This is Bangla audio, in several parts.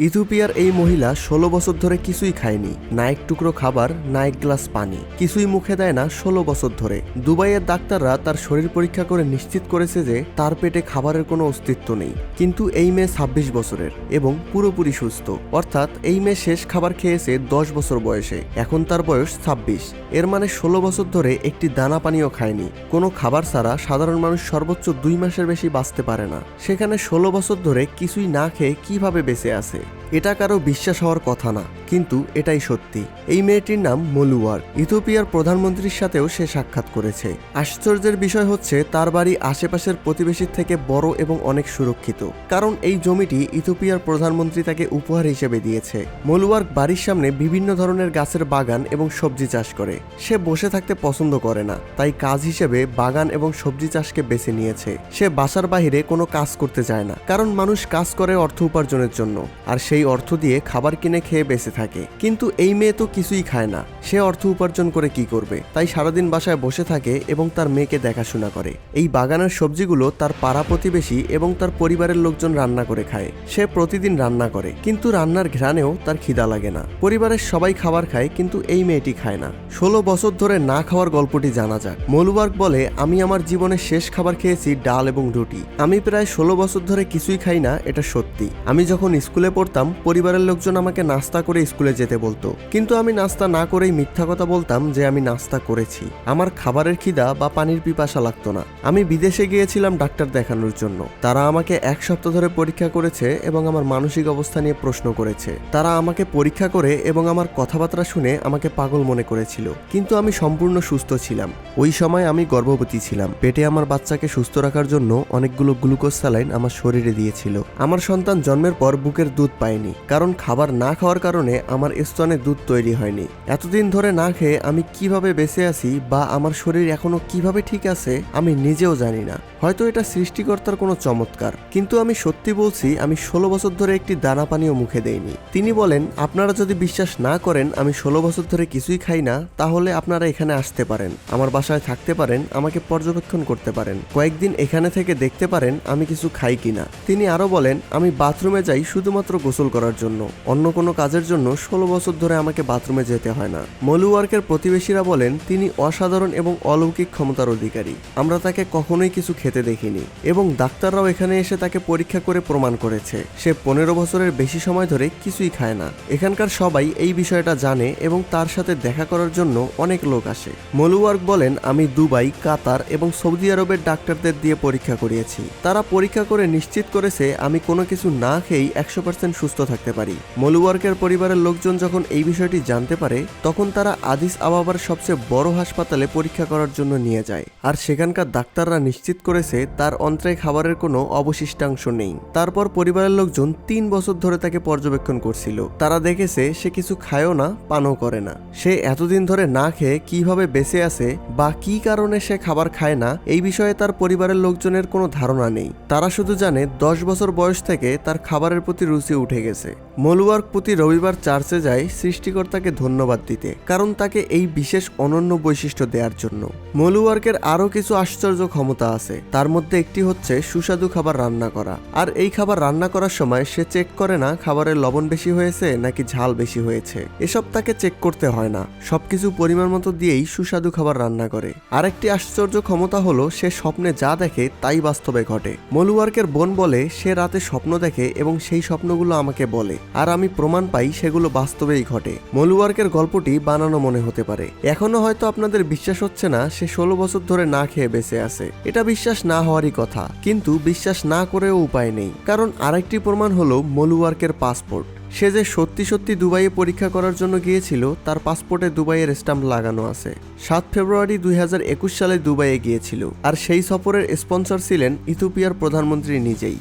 ইথিওপিয়ার এই মহিলা ষোলো বছর ধরে কিছুই খায়নি। না এক টুকরো খাবার, না এক গ্লাস পানি। কিছুই মুখে দেয় না ষোলো বছর ধরে। দুবাইয়ের ডাক্তাররা তার শরীর পরীক্ষা করে নিশ্চিত করেছে যে তার পেটে খাবারের কোনো অস্তিত্ব নেই। কিন্তু এই মেয়ে ছাব্বিশ বছরের এবং পুরোপুরি সুস্থ। অর্থাৎ এই মেয়ে শেষ খাবার খেয়েছে দশ বছর বয়সে। এখন তার বয়স ছাব্বিশ। এর মানে ষোলো বছর ধরে একটি দানা পানিও খায়নি। কোনো খাবার ছাড়া সাধারণ মানুষ সর্বোচ্চ দুই মাসের বেশি বাঁচতে পারে না। সেখানে ষোলো বছর ধরে কিছুই না খেয়ে কীভাবে বেঁচে আছে? এটা কারও বিশ্বাস হওয়ার কথা না। কিন্তু এটাই সত্যি। এই মেয়েটির নাম মলুয়ার ইথিওপিয়ার প্রধানমন্ত্রীর সাথেও সে সাক্ষাৎ করেছে। আশ্চর্যের বিষয় হচ্ছে, তার বাড়ি আশেপাশের প্রতিবেশীর থেকে বড় এবং অনেক সুরক্ষিত। কারণ এই জমিটি ইথিওপিয়ার প্রধানমন্ত্রী তাকে উপহার হিসেবে দিয়েছে। মলুয়ার বাড়ির সামনে বিভিন্ন ধরনের গাছের বাগান এবং সবজি চাষ করে। সে বসে থাকতে পছন্দ করে না, তাই কাজ হিসেবে বাগান এবং সবজি চাষকে বেছে নিয়েছে। সে বাসার বাইরে কোনো কাজ করতে চায় না, কারণ মানুষ কাজ করে অর্থ উপার্জনের জন্য। আর সেই অর্থ দিয়ে খাবার কিনে খেয়ে বেঁচে থাকে। কিন্তু এই মেয়ে তো কিছুই খায় না। সে অর্থ উপার্জন করে কি করবে? তাই সারাদিন বাসায় বসে থাকে এবং তার মেয়েকে দেখাশোনা করে। এই বাগানের সবজিগুলো তার পাড়া প্রতিবেশী এবং তার পরিবারের লোকজন রান্না করে খায়। সে প্রতিদিন রান্না করে, কিন্তু রান্নার ঘ্রাণেও তার খিদা লাগে না। পরিবারের সবাই খাবার খায়, কিন্তু এই মেয়েটি খায় না। ষোলো বছর ধরে না খাওয়ার গল্পটি জানা যাক। মলুবার্গ বলে, আমি আমার জীবনের শেষ খাবার খেয়েছি ডাল এবং রুটি। আমি প্রায় ষোলো বছর ধরে কিছুই খাই না, এটা সত্যি। আমি যখন স্কুলে পড়তাম, পরিবারের লোকজন আমাকে নাস্তা করে স্কুলে যেতে বলতো। কিন্তু আমি নাস্তা না করেই মিথ্যা কথা বলতাম যে আমি নাস্তা করেছি। আমার খাবারের খিদা বা পানির পিপাসা লাগতো না। আমি বিদেশে গিয়েছিলাম ডাক্তার দেখানোর জন্য। তারা আমাকে এক সপ্তাহ ধরে পরীক্ষা করেছে এবং আমার মানসিক অবস্থা নিয়ে প্রশ্ন করেছে। তারা আমাকে পরীক্ষা করে এবং আমার কথাবার্তা শুনে আমাকে পাগল মনে করেছিল। কিন্তু আমি সম্পূর্ণ সুস্থ ছিলাম। ওই সময় আমি গর্ভবতী ছিলাম। পেটে আমার বাচ্চাকে সুস্থ রাখার জন্য অনেকগুলো গ্লুকোজ স্যালাইন আমার শরীরে দিয়েছিল। আমার সন্তান জন্মের পর বুকের দুধ পায়নি। কারণ খাবার না খাওয়ার কারণে আমার স্তনে দুধ তৈরি হয়নি। এতদিন ধরে না খেয়ে আমি কীভাবে বেঁচে আছি বা আমার শরীর এখনও কীভাবে ঠিক আছে, আমি নিজেও জানি না। হয়তো এটা সৃষ্টিকর্তার কোনো চমৎকার। কিন্তু আমি সত্যি বলছি, আমি ষোলো বছর ধরে একটি দানা পানিও মুখে দেইনি। তিনি বলেন, আপনারা যদি বিশ্বাস না করেন, আমি ষোলো বছর ধরে কিছুই খাই না, তাহলে আপনারা এখানে আসতে পারেন। আমার বাসায় থাকতে পারেন, আমাকে পর্যবেক্ষণ করতে পারেন। কয়েকদিন এখানে থেকে দেখতে পারেন, আমি কিছু খাই কিনা। তিনি আরও বলেন, আমি বাথরুমে যাই শুধুমাত্র গোসল করার জন্য। অন্য কোনো কাজের জন্য ষোলো বছর ধরে আমাকে বাথরুমে যেতে হয় না। মলুওয়ার্কের প্রতিবেশীরা বলেন, তিনি অসাধারণ এবং অলৌকিক ক্ষমতার অধিকারী। আমরা তাকে কখনোই কিছু খেতে দেখিনি এবং ডাক্তাররাও এখানে এসে তাকে পরীক্ষা করে প্রমাণ করেছে। সে পনেরো বছরের বেশি সময় ধরে কিছুই খায় না। এখানকার সবাই এই বিষয়টা জানে এবং তার সাথে দেখা করার জন্য অনেক লোক আসে। মলুওয়ার্ক বলেন, আমি দুবাই, কাতার এবং সৌদি আরবের ডাক্তারদের দিয়ে পরীক্ষা করিয়েছি। তারা পরীক্ষা করে নিশ্চিত করেছে আমি কোনো কিছু না খেয়েই একশো পার্সেন্ট সুস্থ থাকতে পারি। মলুওয়ার্কের পরিবারের লোকজন যখন এই বিষয়টি জানতে পারে, তখন তারা আদিস আবাবার সবচেয়ে বড় হাসপাতালে পরীক্ষা করার জন্য নিয়ে যায়। আর সেখানকার ডাক্তাররা নিশ্চিত করেছে তার অন্ত্রে খাবারের কোনো অবশিষ্টাংশ নেই। তারপর পরিবারের লোকজন তিন বছর ধরে তাকে পর্যবেক্ষণ করছিল। তারা দেখেছে সে কিছু খায়ও না, পানও করে না। সে এতদিন ধরে না খেয়ে কীভাবে বেঁচে আছে বা কি কারণে সে খাবার খায় না, এই বিষয়ে তার পরিবারের লোকজনের কোনো ধারণা নেই। তারা শুধু জানে দশ বছর বয়স থেকে তার খাবারের প্রতি রুচি উঠে গেছে। মলুয়ার্ক প্রতি রবিবার চার্চে যায়, সৃষ্টিকর্তাকে ধন্যবাদ দিতে। কারণ তাকে এই বিশেষ অনন্য বৈশিষ্ট্য দেওয়ার জন্য। মলুয়ার্কের আরও কিছু আশ্চর্য ক্ষমতা আছে। তার মধ্যে একটি হচ্ছে সুস্বাদু খাবার রান্না করা। আর এই খাবার রান্না করার সময় সে চেক করে না খাবারের লবণ বেশি হয়েছে নাকি ঝাল বেশি হয়েছে। এসব তাকে চেক করতে হয় না। সবকিছু পরিমাণ মতো দিয়েই সুস্বাদু খাবার রান্না করে। আরেকটি আশ্চর্য ক্ষমতা হলো, সে স্বপ্নে যা দেখে তাই বাস্তবে ঘটে। মলুয়ার্কের বোন বলে, সে রাতে স্বপ্ন দেখে এবং সেই স্বপ্নগুলো আমাকে বলে। আর আমি প্রমাণ পাই সেগুলো বাস্তবেই ঘটে। মলুয়ার্কের গল্পটি বানানো মনে হতে পারে। এখনও হয়তো আপনাদের বিশ্বাস হচ্ছে না, সে ষোলো বছর ধরে না খেয়ে বেঁচে আছে। এটা বিশ্বাস না হওয়ারই কথা, কিন্তু বিশ্বাস না করেও উপায় নেই। কারণ আরেকটি প্রমাণ হলো মলুয়ার্কের পাসপোর্ট। সে যে সত্যি সত্যি দুবাইয়ে পরীক্ষা করার জন্য গিয়েছিল, তার পাসপোর্টে দুবাইয়ের স্ট্যাম্প লাগানো আছে। সাত ফেব্রুয়ারি দুই হাজার একুশ সালে দুবাইয়ে গিয়েছিল, আর সেই সফরের স্পন্সর ছিলেন ইথিওপিয়ার প্রধানমন্ত্রী নিজেই।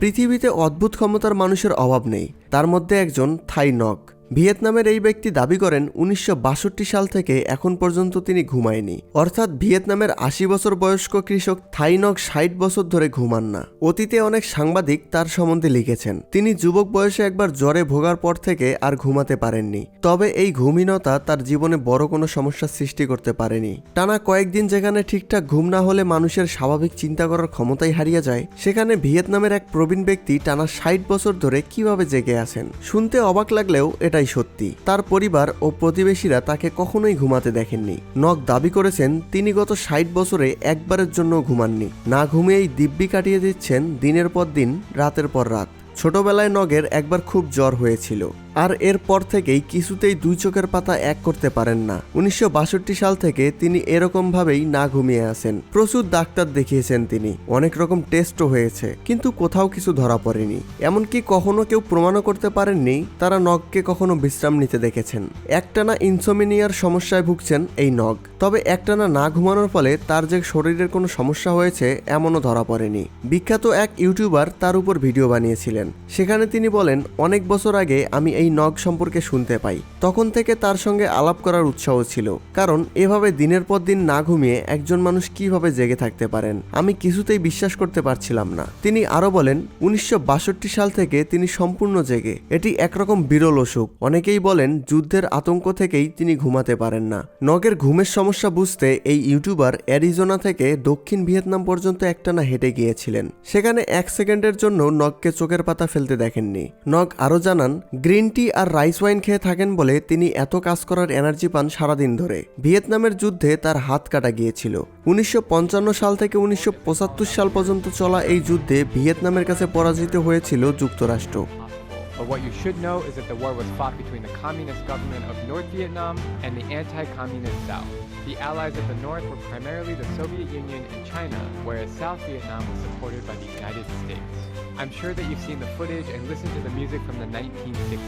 পৃথিবীতে অদ্ভুত ক্ষমতার মানুষের অভাব নেই, তার মধ্যে একজন থাই নক। ভিয়েতনামের এই ব্যক্তি দাবি করেন উনিশশো বাষট্টি সাল থেকে এখন পর্যন্ত তিনি ঘুমায়নি। অর্থাৎ ভিয়েতনামের আশি বছর বয়স্ক কৃষক থাইনক ষাট বছর ধরে ঘুমান না। অতীতে অনেক সাংবাদিক তার সম্বন্ধে লিখেছেন, তিনি যুবক বয়সে একবার জ্বরে ভোগার পর থেকে আর ঘুমাতে পারেননি। তবে এই ঘুমহীনতা তার জীবনে বড় কোনো সমস্যার সৃষ্টি করতে পারেনি। টানা কয়েকদিন যেখানে ঠিকঠাক ঘুম না হলে মানুষের স্বাভাবিক চিন্তা করার ক্ষমতাই হারিয়ে যায়, সেখানে ভিয়েতনামের এক প্রবীণ ব্যক্তি টানা ষাট বছর ধরে কীভাবে জেগে আছেন? শুনতে অবাক লাগলেও এটাই সত্যি। তার পরিবার ও প্রতিবেশীরা তাকে কখনোই ঘুমাতে দেখেননি। নক দাবি করেছেন, তিনি গত ষাট বছরে একবারের জন্য ঘুমাননি। না ঘুমিয়েই দিব্যি কাটিয়ে দিচ্ছেন দিনের পর দিন, রাতের পর রাত। ছোটবেলায় নগের একবার খুব জ্বর হয়েছিল। আর এরপর থেকেই কিছুতেই দুই চোখের পাতা এক করতে পারেন না। উনিশশো বাষট্টি সাল থেকে তিনি এরকমভাবেই না ঘুমিয়ে আসেন প্রচুর ডাক্তার দেখিয়েছেন তিনি। অনেক রকম টেস্টও হয়েছে। কিন্তু কোথাও কিছু ধরা পড়েনি। এমনকি কখনো কেউ প্রমাণও করতে পারেননি, তারা নগকে কখনো বিশ্রাম নিতে দেখেছেন। একটানা ইনসোমিনিয়ার সমস্যায় ভুগছেন এই নগ তবে একটানা না ঘুমানোর ফলে তার যে শরীরের কোনো সমস্যা হয়েছে, এমনও ধরা পড়েনি। বিখ্যাত এক ইউটিউবার তার উপর ভিডিও বানিয়েছিলেন। সেখানে তিনি বলেন, অনেক বছর আগে আমি এই নগ সম্পর্কে শুনতে পাই। তখন থেকে তার সঙ্গে আলাপ করার উৎসাহ ছিল, কারণ এভাবে দিনের পর দিন না ঘুমিয়ে একজন মানুষ কীভাবে জেগে থাকতে পারেন, আমি কিছুতেই বিশ্বাস করতে পারছিলাম না। তিনি আরও বলেন, উনিশশো বাষট্টি সাল থেকে তিনি সম্পূর্ণ জেগে, এটি একরকম বিরল অসুখ। অনেকেই বলেন, যুদ্ধের আতঙ্ক থেকেই তিনি ঘুমাতে পারেন না। নগের ঘুমের সমস্যা বুঝতে এই ইউটিউবার অ্যারিজোনা থেকে দক্ষিণ ভিয়েতনাম পর্যন্ত একটানা হেঁটে গিয়েছিলেন। সেখানে এক সেকেন্ডের জন্য নগকে চোখের পাতা ফেলতে দেখেননি। নগ আরও জানান, গ্রিন টি আর রাইস ওয়াইন খেয়ে থাকেন বলে তিনি এত কাজ করার এনার্জি পান সারাদিন ধরে ভিয়েতনামের যুদ্ধে তার হাত কাটা গিয়েছিল উনিশশো পঞ্চান্ন সাল থেকে উনিশশো পঁচাত্তর সাল পর্যন্ত চলা এই যুদ্ধে ভিয়েতনামের কাছে পরাজিত হয়েছিল যুক্তরাষ্ট্র But what you should know is that the war was fought between the communist government of North Vietnam and the anti-communist South. The allies of the North were primarily the Soviet Union and China, whereas South Vietnam was supported by the United States. I'm sure that you've seen the footage and listened to the music from the 1960s.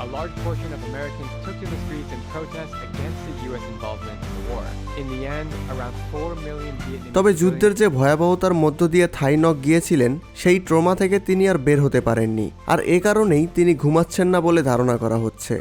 A large portion of Americans took to the streets in protest against the U.S. involvement in the war. In the end, around 4 million Vietnamese তবে যুদ্ধের যে ভয়াবহতার মধ্য দিয়ে থাইনক গিয়েছিলেন সেই ট্রমা থেকে তিনি আর বের হতে পারেননি আর এ কারণেই তিনি ঘুমাচ্ছেন না বলে ধারণা করা হচ্ছে